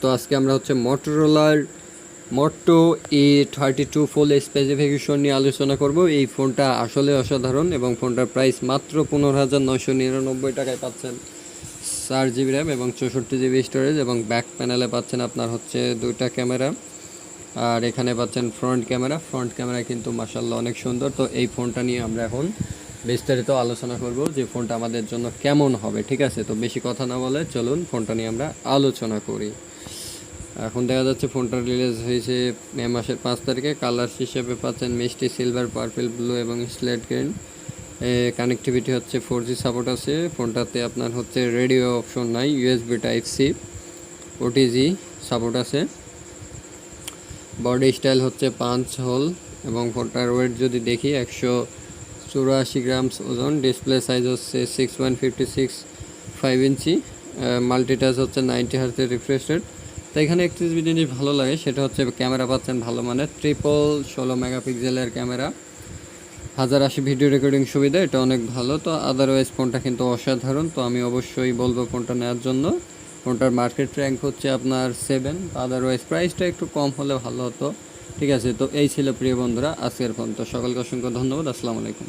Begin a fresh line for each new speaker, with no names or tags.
তো আজকে আমরা হচ্ছে মোটরোলার Moto E thirty two full specification নিয়ে আলোচনা করব। এই ফোনটা আসলে অসাধারণ এবং ফোনটার প্রাইস মাত্র পনেরো হাজার নয়শো নিরানব্বই টাকায় পাচ্ছেন চার জিবি র্যাম এবং চৌষট্টি জিবি স্টোরেজ এবং ব্যাক প্যানেলে পাচ্ছেন আপনার হচ্ছে দুইটা ক্যামেরা আর এখানে পাচ্ছেন ফ্রন্ট ক্যামেরা ফ্রন্ট ক্যামেরা কিন্তু মাসাল্লাহ অনেক সুন্দর। তো এই ফোনটা নিয়ে আমরা এখন বিস্তারিত আলোচনা করব যে ফোনটা আমাদের জন্য কেমন হবে, ঠিক আছে? তো বেশি কথা না বলে চলুন ফোনটা নিয়ে আমরা আলোচনা করি। এখন দেখা যাচ্ছে ফোনটা রিলিজ হয়েছে মে মাসের পাঁচ তারিখে। কালার হিসেবে পাচ্ছেন মিষ্টি সিলভার পার্পল ব্লু এবং স্লেট গ্রিন কানেক্টিভিটি হচ্ছে ফোর জি সাপোর্ট আছে। ফোনটাতে আপনার হচ্ছে রেডিও অপশন নাই USB type C OTG support আছে। বডি স্টাইল হচ্ছে পাঁচ হোল এবং ফোনটার ওয়েট যদি দেখি, একশো চুরাশি গ্রামস ওজন ডিসপ্লে সাইজ হচ্ছে six one fifty six five inch multitouch হচ্ছে নাইনটি হার্সের রিফ্রেশ তো এখানে একটি জিনিস ভালো লাগে, সেটা হচ্ছে ক্যামেরা পাচ্ছেন ভালো মানের ট্রিপল ষোলো মেগাপিক্সেলের ক্যামেরা হাজার আশি ভিডিও রেকর্ডিং সুবিধা, এটা অনেক ভালো। তো আদারওয়াইজ ফোনটা কিন্তু অসাধারণ। তো আমি অবশ্যই বলব ফোনটা নেওয়ার জন্য। ফোনটার মার্কেট র্যাঙ্ক হচ্ছে আপনার সেভেন আদারওয়াইজ প্রাইসটা একটু কম হলে ভালো হতো। ঠিক আছে, তো এই ছিল প্রিয় বন্ধুরা, আজকের ফোন তো সকলকে অসংখ্য ধন্যবাদ। আসসালামু আলাইকুম।